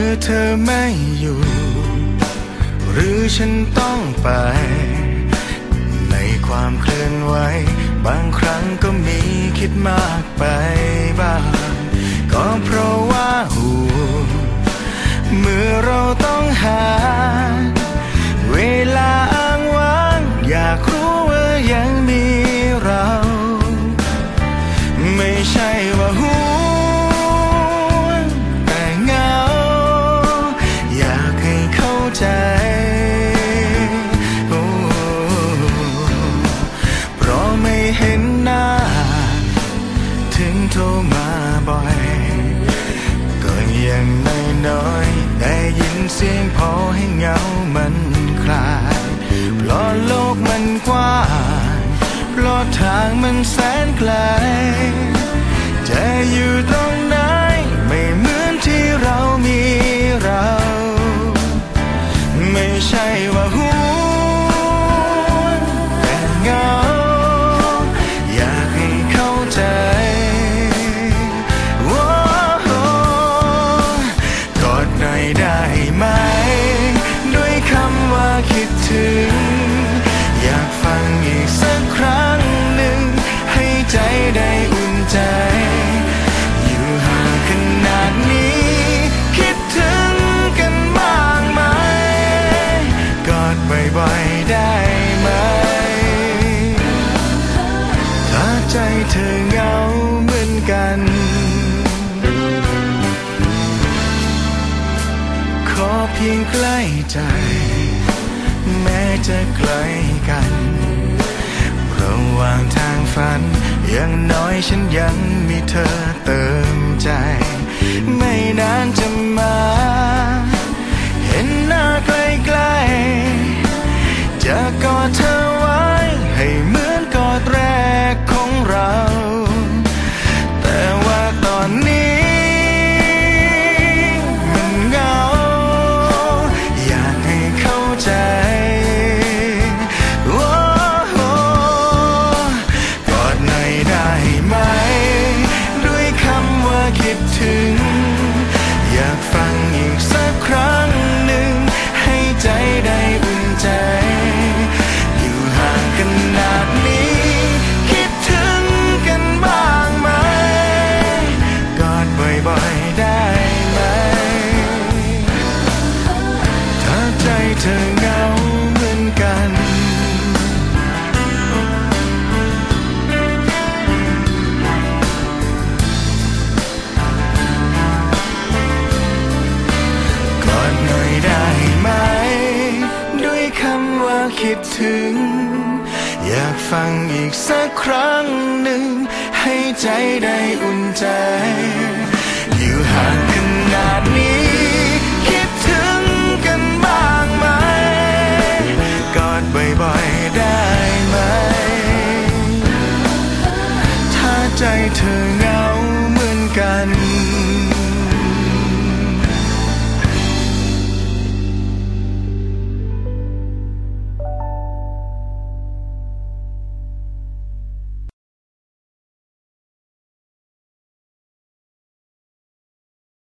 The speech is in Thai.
มื่อเธอไม่อยู่ หรือฉันต้องไป ในความเคลื่อนไหว บางครั้งก็มีคิดมากไปบ้างก็เพราะว่าหูเมื่อเราต้องหา เวลาอ้างว้าง อยากรู้ว่ายัง เพราะทางมันแสนไกลจะอยู่ตรงไหน พียงใกล้ใจ แม้จะไกลกันระหว่างทางฝันยังน้อยฉันยังมีเธอเติมใจ ไม่นานจะ ดถึง อยากฟังอีกสักครั้งหนึ่ง ให้ใจได้อุ่นใจ อยู่ห่างกันาด